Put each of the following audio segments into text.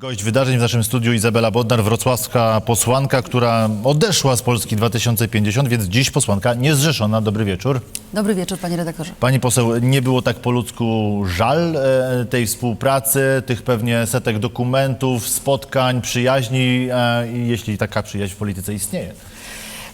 Gość wydarzeń w naszym studiu Izabela Bodnar, wrocławska posłanka, która odeszła z Polski 2050, więc dziś posłanka niezrzeszona. Dobry wieczór. Dobry wieczór, panie redaktorze. Pani poseł, nie było tak po ludzku żal e, tej współpracy, tych pewnie setek dokumentów, spotkań, przyjaźni, e, jeśli taka przyjaźń w polityce istnieje.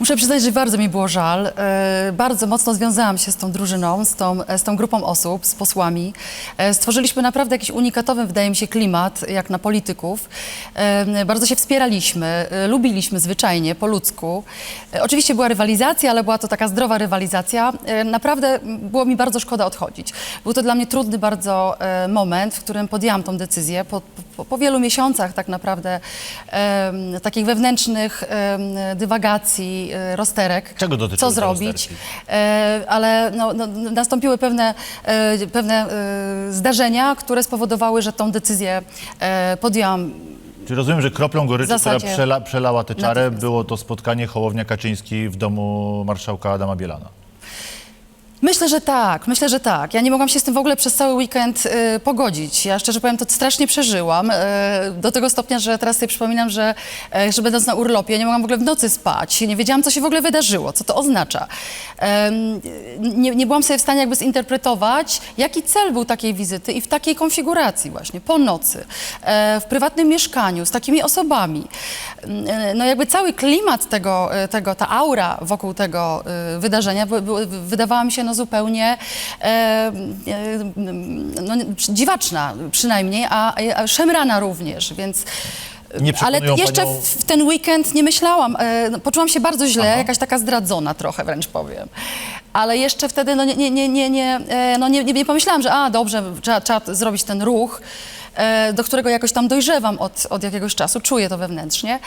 Muszę przyznać, że bardzo mi było żal. E, bardzo mocno związałam się z tą drużyną, z tą, e, z tą grupą osób, z posłami. E, stworzyliśmy naprawdę jakiś unikatowy, wydaje mi się, klimat, jak na polityków. Bardzo się wspieraliśmy, lubiliśmy zwyczajnie, po ludzku. Oczywiście była rywalizacja, ale była to taka zdrowa rywalizacja. Naprawdę było mi bardzo szkoda odchodzić. Był to dla mnie trudny bardzo moment, w którym podjęłam tą decyzję. Po, po, po wielu miesiącach tak naprawdę takich wewnętrznych dywagacji, e, rozterek, Czego dotyczyły co te zrobić. rozterki? E, ale no, no, nastąpiły pewne, e, pewne e, zdarzenia, które spowodowały, że tą decyzję e, podjęłam. Czy rozumiem, że kroplą goryczy, zasadzie która przela, przelała tę czarę, natychmiast. było to spotkanie Hołownia-Kaczyński w domu marszałka Adama Bielana? Myślę, że tak, myślę, że tak. Ja nie mogłam się z tym w ogóle przez cały weekend y, pogodzić. Ja szczerze powiem, to strasznie przeżyłam. Y, do tego stopnia, że teraz sobie przypominam, że, y, że będąc na urlopie, nie mogłam w ogóle w nocy spać. Nie wiedziałam, co się w ogóle wydarzyło, co to oznacza. Em, nie, nie byłam sobie w stanie jakby zinterpretować, jaki cel był takiej wizyty i w takiej konfiguracji właśnie, po nocy, e, w prywatnym mieszkaniu, z takimi osobami. Mm, No jakby cały klimat tego, tego ta aura wokół tego e, wydarzenia by, by, wydawała mi się no zupełnie e, e, no, dziwaczna przynajmniej, a, a szemrana również, więc... Nie Ale przekonują jeszcze panią- w, ten weekend nie myślałam. E, no, poczułam się bardzo źle, Aha. jakaś taka zdradzona trochę wręcz powiem. Ale jeszcze wtedy no, nie, nie, nie, nie, nie, e, no, nie, nie, nie pomyślałam, że a dobrze, trzeba, trzeba zrobić ten ruch, e, do którego jakoś tam dojrzewam od, od jakiegoś czasu, czuję to wewnętrznie.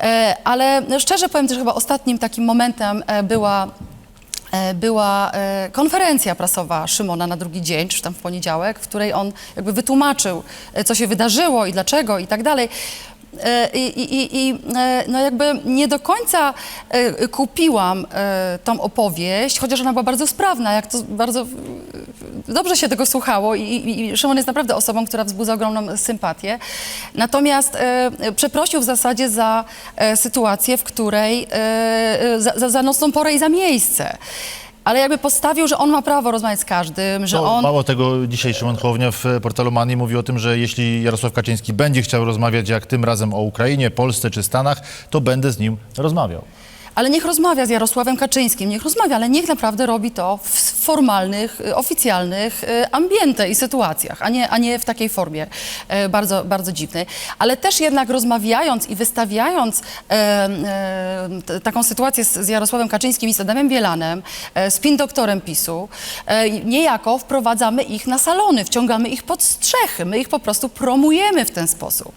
E, ale no, szczerze powiem też chyba ostatnim takim momentem e, była e, była e, konferencja prasowa Szymona na drugi dzień, czy tam w poniedziałek, w której on jakby wytłumaczył, e, co się wydarzyło i dlaczego i tak dalej. E, I, i, i- e, no jakby nie do końca e, kupiłam tą opowieść, chociaż ona była bardzo sprawna, jak to bardzo dobrze się tego słuchało i, i, Szymon jest naprawdę osobą, która wzbudza ogromną sympatię. Natomiast przeprosił w zasadzie za sytuację, w której za, za, za nocną porę i za miejsce. Ale jakby postawił, że on ma prawo rozmawiać z każdym, że No, on... Mało tego, dzisiaj Szymon Hołownia w portalu Money mówi o tym, że jeśli Jarosław Kaczyński będzie chciał rozmawiać jak tym razem o Ukrainie, Polsce czy Stanach, to będę z nim rozmawiał. Ale niech rozmawia z Jarosławem Kaczyńskim, niech rozmawia, ale niech naprawdę robi to w formalnych, y, oficjalnych y, ambiente i sytuacjach, a nie, a nie w takiej formie e, bardzo, bardzo dziwnej. Ale też jednak rozmawiając i wystawiając taką sytuację z, z Jarosławem Kaczyńskim i z Adamem Bielanem, e, z pin doktorem PiSu, e, niejako wprowadzamy ich na salony, wciągamy ich pod strzechy, my ich po prostu promujemy w ten sposób.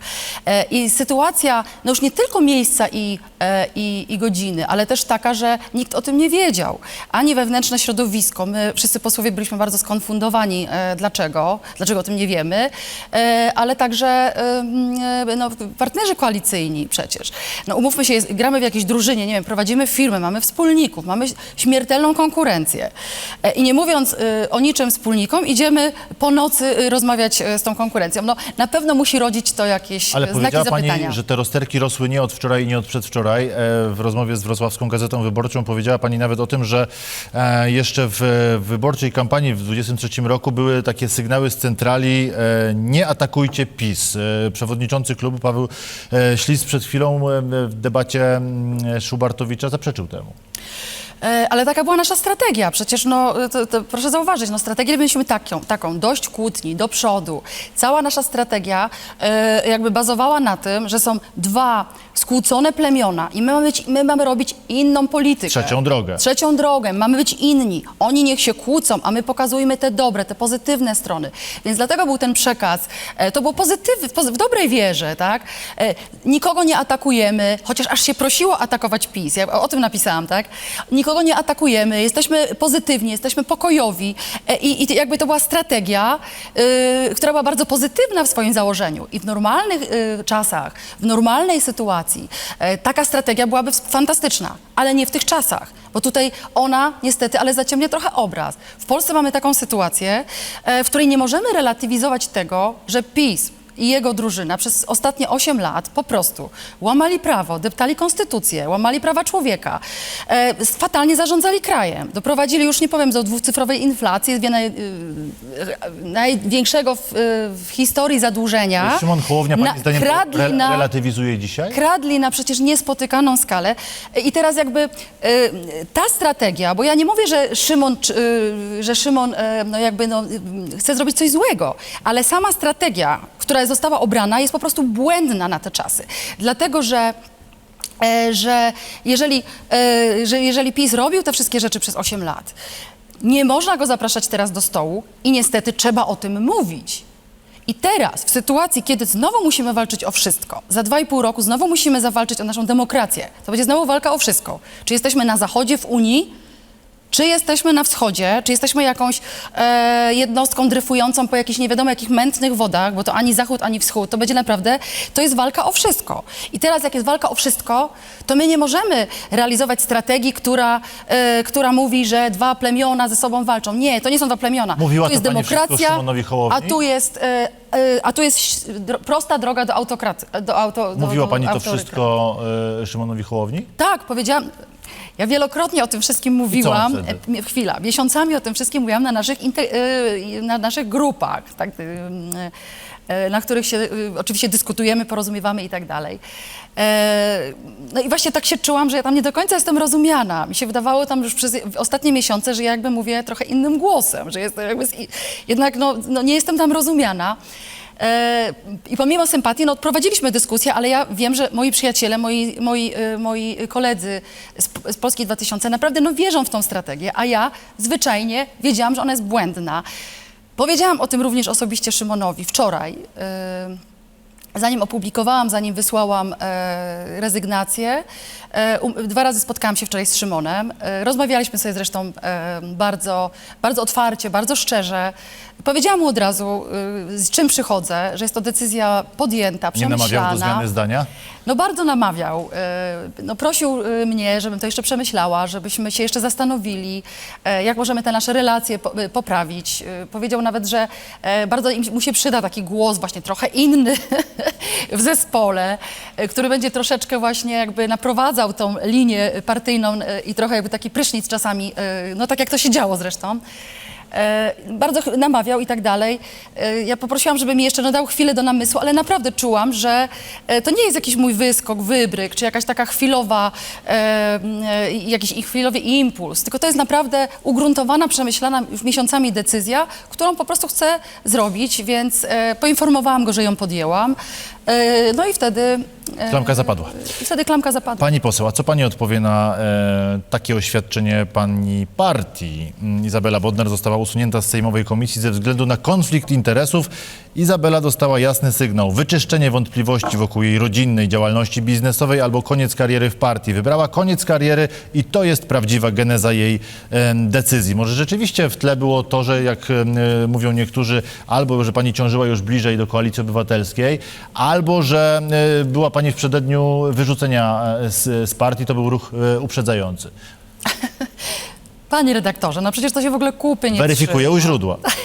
I sytuacja, no już nie tylko miejsca i, i, i godziny, ale też taka, że nikt o tym nie wiedział, ani wewnętrzne środowisko. My wszyscy posłowie byliśmy bardzo skonfundowani, e, dlaczego, dlaczego o tym nie wiemy, e, ale także e, e, no, partnerzy koalicyjni przecież. No umówmy się, jest, gramy w jakiejś drużynie, nie wiem, prowadzimy firmę, mamy wspólników, mamy śmiertelną konkurencję. E, I nie mówiąc e, o niczym wspólnikom, idziemy po nocy e, rozmawiać e, z tą konkurencją. No na pewno musi rodzić to jakieś Ale e, znaki powiedziała zapytania. Pani, że te rozterki rosły nie od wczoraj i nie od przedwczoraj. E, W rozmowie z Wrocławską Gazetą Wyborczą powiedziała Pani nawet o tym, że e, jeszcze w wyborczej kampanii w 2023 roku były takie sygnały z centrali e, nie atakujcie PiS. Przewodniczący klubu Paweł Ślis przed chwilą w debacie mm, Szubartowicza zaprzeczył temu. E, Ale taka była nasza strategia. Przecież, no, to, to proszę zauważyć, no, strategię mieliśmy taką, taką, dość kłótni, do przodu. Cała nasza strategia e, jakby bazowała na tym, że są dwa skłócone plemiona i my mamy, być, my mamy robić inną politykę. Trzecią drogę. Trzecią drogę. Mamy być inni. Oni niech się kłócą, a my pokazujemy te dobre, te pozytywne strony. Więc dlatego był ten przekaz. E, to było pozytyw, w, dobrej wierze, tak? Nikogo nie atakujemy, chociaż aż się prosiło atakować PiS. Ja o tym napisałam, tak? Nikogo nie atakujemy, jesteśmy pozytywni, jesteśmy pokojowi e, i, i jakby to była strategia, y, która była bardzo pozytywna w swoim założeniu. I w normalnych y, czasach, w normalnej sytuacji e, taka strategia byłaby fantastyczna, ale nie w tych czasach. Bo tutaj ona niestety, ale zaciemnia trochę obraz. W Polsce mamy taką sytuację, e, w której nie możemy relatywizować tego, że PiS i jego drużyna przez ostatnie 8 lat po prostu łamali prawo, deptali konstytucję, łamali prawa człowieka, e, fatalnie zarządzali krajem. Doprowadzili, już nie powiem, do dwucyfrowej inflacji, naj, y, największego w, y, w historii zadłużenia. Szymon Hołownia, pani Na- zdaniem, kradli re, na- relatywizuje dzisiaj? kradli na przecież niespotykaną skalę. I teraz jakby y, ta strategia, bo ja nie mówię, że Szymon, y, że Szymon y, no jakby no, y, chce zrobić coś złego, ale sama strategia, która została obrana jest po prostu błędna na te czasy. Dlatego, że e, że jeżeli, e, że jeżeli PiS robił te wszystkie rzeczy przez 8 lat, nie można go zapraszać teraz do stołu i niestety trzeba o tym mówić. I teraz, w sytuacji, kiedy znowu musimy walczyć o wszystko, za dwa i pół roku znowu musimy zawalczyć o naszą demokrację, to będzie znowu walka o wszystko. Czy jesteśmy na zachodzie w Unii, czy jesteśmy na wschodzie, czy jesteśmy jakąś e, jednostką dryfującą po jakichś nie wiadomo jakich mętnych wodach, bo to ani zachód, ani wschód, to będzie naprawdę, to jest walka o wszystko. I teraz jak jest walka o wszystko, to my nie możemy realizować strategii, która, e, która mówi, że dwa plemiona ze sobą walczą. Nie, to nie są dwa plemiona. Mówiła tu jest demokracja, a tu jest, e, e, a tu jest prosta droga do autokraty. Do auto, do, Mówiła do pani to autorykratu. wszystko e, Szymonowi Hołowni? Tak, powiedziałam. Ja wielokrotnie o tym wszystkim mówiłam. E, Chwila, miesiącami o tym wszystkim mówiłam na naszych, y, na naszych grupach, tak, y, na których się y, oczywiście dyskutujemy, porozumiewamy i tak dalej. E, No i właśnie tak się czułam, że ja tam nie do końca jestem rozumiana. Mi się wydawało tam już przez ostatnie miesiące, że ja jakby mówię trochę innym głosem, że jestem jakby, z- jednak no, no nie jestem tam rozumiana. E, I pomimo sympatii, no odprowadziliśmy dyskusję, ale ja wiem, że moi przyjaciele, moi, moi, e, moi koledzy z, z Polski 2000 naprawdę no, wierzą w tą strategię, a ja zwyczajnie wiedziałam, że ona jest błędna. Powiedziałam o tym również osobiście Szymonowi wczoraj. e, Zanim opublikowałam, zanim wysłałam e, rezygnację, e, um, dwa razy spotkałam się wczoraj z Szymonem. E, rozmawialiśmy sobie zresztą e, bardzo, bardzo otwarcie, bardzo szczerze. Powiedziałam mu od razu, e, z czym przychodzę, że jest to decyzja podjęta, Nie przemyślana. namawiał do zmiany zdania? No bardzo namawiał. e, No prosił e, mnie, żebym to jeszcze przemyślała, żebyśmy się jeszcze zastanowili, e, jak możemy te nasze relacje po- poprawić. Powiedział nawet, że e, bardzo im- mu się przyda taki głos właśnie trochę inny w zespole, e, który będzie troszeczkę właśnie jakby naprowadzał tą linię partyjną e, i trochę jakby taki prysznic czasami, e, no tak jak to się działo zresztą. E, bardzo namawiał i tak dalej. E, ja poprosiłam, żeby mi jeszcze no, dał chwilę do namysłu, ale naprawdę czułam, że e, to nie jest jakiś mój wyskok, wybryk, czy jakaś taka chwilowa, jakiś chwilowy impuls, tylko to jest naprawdę ugruntowana, przemyślana już miesiącami decyzja, którą po prostu chcę zrobić, więc poinformowałam go, że ją podjęłam. No i wtedy... e, Klamka zapadła. I wtedy klamka zapadła. Pani poseł, a co pani odpowie na e, takie oświadczenie pani partii? Mm, Izabela Bodnar została usunięta z Sejmowej Komisji ze względu na konflikt interesów. Izabela dostała jasny sygnał. Wyczyszczenie wątpliwości wokół jej rodzinnej działalności biznesowej albo koniec kariery w partii. Wybrała koniec kariery i to jest prawdziwa geneza jej e, decyzji. Może rzeczywiście w tle było to, że jak e, mówią niektórzy, albo że pani ciążyła już bliżej do Koalicji Obywatelskiej, albo że e, była pani w przededniu wyrzucenia e, z, z partii, to był ruch e, uprzedzający. Panie redaktorze, no przecież to się w ogóle kupy nie Weryfikuję trzyma. u źródła.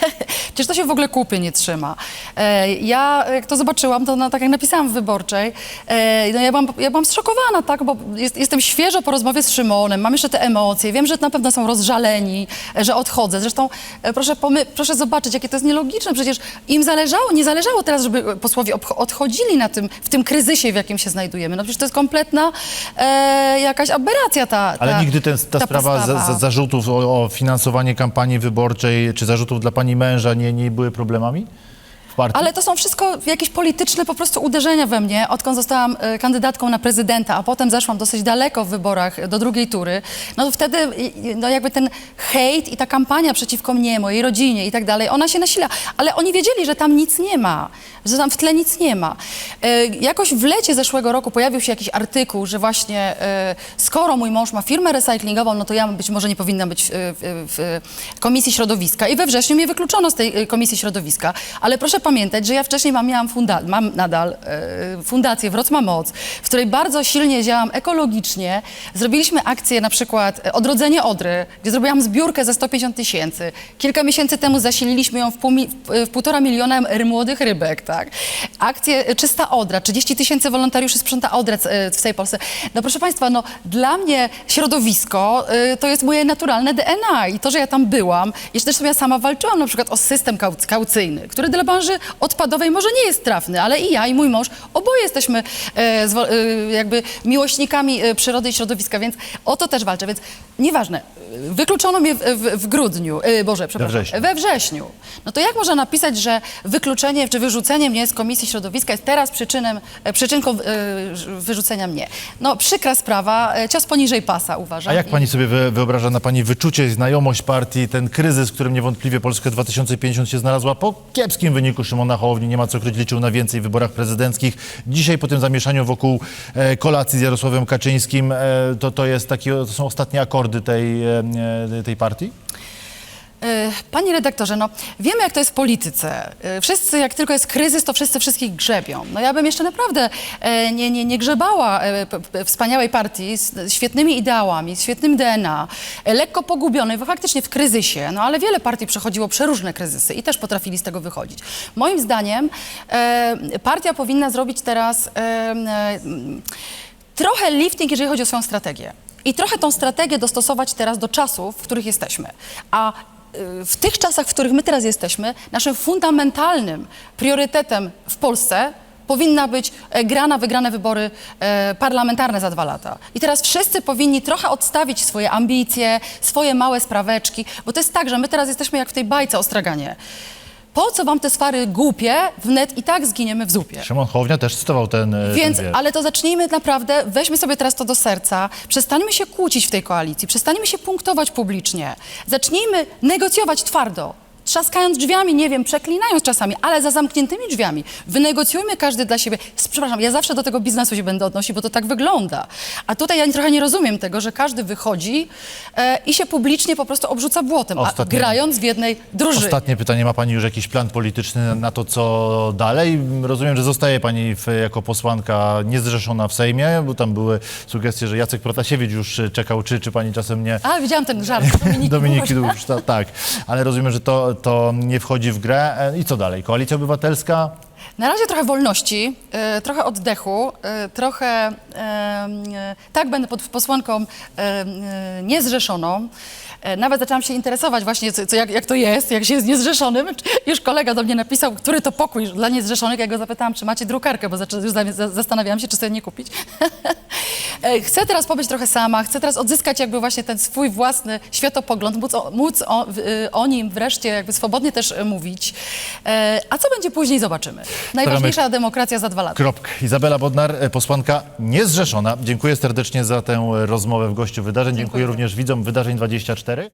Przecież to się w ogóle kupy nie trzyma. E, ja, jak to zobaczyłam, to no, tak jak napisałam w Wyborczej, e, no, ja, byłam, ja byłam zszokowana, tak, bo jest, jestem świeżo po rozmowie z Szymonem, mam jeszcze te emocje, wiem, że na pewno są rozżaleni, e, że odchodzę. Zresztą e, proszę, pomy- proszę zobaczyć, jakie to jest nielogiczne. Przecież im zależało, nie zależało teraz, żeby posłowie obch- odchodzili na tym, w tym kryzysie, w jakim się znajdujemy. No przecież to jest kompletna e, jakaś aberracja ta, ta Ale nigdy ten, ta, sprawa za, postawa. za, zarzutów o, o finansowanie kampanii wyborczej, czy zarzutów dla pani męża nie, nie były problemami w partii? Ale to są wszystko jakieś polityczne po prostu uderzenia we mnie, odkąd zostałam e, kandydatką na prezydenta, a potem zeszłam dosyć daleko w wyborach do drugiej tury, no to wtedy no jakby ten hejt i ta kampania przeciwko mnie, mojej rodzinie i tak dalej, ona się nasila. Ale oni wiedzieli, że tam nic nie ma, że tam w tle nic nie ma. E, jakoś w lecie zeszłego roku pojawił się jakiś artykuł, że właśnie e, skoro mój mąż ma firmę recyklingową, no to ja być może nie powinnam być w, Komisji Środowiska. I we wrześniu mnie wykluczono z tej e, Komisji Środowiska. Ale proszę proszę pamiętać, że ja wcześniej mam, miałam funda- mam nadal e, fundację Wrocław Moc, w której bardzo silnie działam ekologicznie. Zrobiliśmy akcję na przykład e, Odrodzenie Odry, gdzie zrobiłam zbiórkę za 150 tysięcy. Kilka miesięcy temu zasililiśmy ją w, pół, mi- w, w półtora miliona młodych rybek, tak? Akcję Czysta Odra, 30 tysięcy wolontariuszy sprząta Odrę e, w całej Polsce. No proszę Państwa, no dla mnie środowisko e, to jest moje naturalne DNA i to, że ja tam byłam, jeszcze zresztą ja sama walczyłam na przykład o system kau- kaucyjny, który dla branży odpadowej może nie jest trafny, ale i ja i mój mąż, oboje jesteśmy e, jakby miłośnikami przyrody i środowiska, więc o to też walczę, więc nieważne, wykluczono mnie w, w, w grudniu, Boże, przepraszam, wrześniu. we wrześniu. No to jak można napisać, że wykluczenie czy wyrzucenie mnie z Komisji Środowiska jest teraz przyczynem, e, przyczynką e, wyrzucenia mnie? No przykra sprawa, e, cios poniżej pasa uważam. A jak pani sobie wy- wyobraża na pani wyczucie, znajomość partii, ten kryzys, w którym niewątpliwie Polska 2050 się znalazła po kiepskim wyniku Szymona Hołowni, nie ma co kryć, liczył na więcej w wyborach prezydenckich. Dzisiaj po tym zamieszaniu wokół kolacji z Jarosławem Kaczyńskim, to, to, jest takie, to są ostatnie akordy tej, tej partii? E, Panie redaktorze, no wiemy jak to jest w polityce. E, Wszyscy, jak tylko jest kryzys, to wszyscy wszystkich grzebią. No ja bym jeszcze naprawdę e, nie, nie, nie grzebała wspaniałej partii z świetnymi ideałami, z świetnym DNA, lekko pogubionej, bo faktycznie w kryzysie, no ale wiele partii przechodziło przeróżne kryzysy i też potrafili z tego wychodzić. Moim zdaniem partia powinna zrobić teraz trochę lifting, jeżeli chodzi o swoją strategię. I trochę tą strategię dostosować teraz do czasów, w których jesteśmy. A w tych czasach, w których my teraz jesteśmy, naszym fundamentalnym priorytetem w Polsce powinna być e, gra na wygrane wybory e, parlamentarne za dwa lata. I teraz wszyscy powinni trochę odstawić swoje ambicje, swoje małe spraweczki, bo to jest tak, że my teraz jesteśmy jak w tej bajce o straganie. Po co wam te swary głupie? Wnet i tak zginiemy w zupie. Szymon Hołownia też cytował ten, e, Więc, ten wiersz. ale to zacznijmy naprawdę, weźmy sobie teraz to do serca, przestańmy się kłócić w tej koalicji, przestańmy się punktować publicznie, zacznijmy negocjować twardo. Trzaskając drzwiami, nie wiem, przeklinając czasami, ale za zamkniętymi drzwiami. Wynegocjujmy każdy dla siebie. Przepraszam, ja zawsze do tego biznesu się będę odnosić, bo to tak wygląda. A tutaj ja trochę nie rozumiem tego, że każdy wychodzi e, i się publicznie po prostu obrzuca błotem, a Ostatnie- grając w jednej drużynie. Ostatnie pytanie. Ma Pani już jakiś plan polityczny na to, co dalej? Rozumiem, że zostaje Pani w, jako posłanka niezrzeszona w Sejmie, bo tam były sugestie, że Jacek Protasiewicz już czekał. Czy, czy Pani czasem nie... A, widziałam ten żart Dominiki, Dominiki ta- tak. Ale rozumiem, że to, to nie wchodzi w grę. E, I co dalej? Koalicja Obywatelska? Na razie trochę wolności, e, trochę oddechu, e, trochę tak będę pod posłanką niezrzeszoną. Nawet zaczęłam się interesować właśnie, co, co, jak, jak to jest, jak się jest niezrzeszonym. Już kolega do mnie napisał, który to pokój dla niezrzeszonych. Ja go zapytałam, czy macie drukarkę, bo zaczę, już za- zastanawiałam się, czy sobie nie kupić. E, chcę teraz pobyć trochę sama, chcę teraz odzyskać jakby właśnie ten swój własny światopogląd, móc o, móc o, y, o nim wreszcie jakby swobodnie też e, mówić. E, A co będzie później, zobaczymy. Najważniejsza demokracja za dwa lata. Kropka. Izabela Bodnar, e, posłanka niezrzeszona. Dziękuję serdecznie za tę rozmowę w gościu wydarzeń. Dziękuję, Dziękuję. również widzom Wydarzeń 24.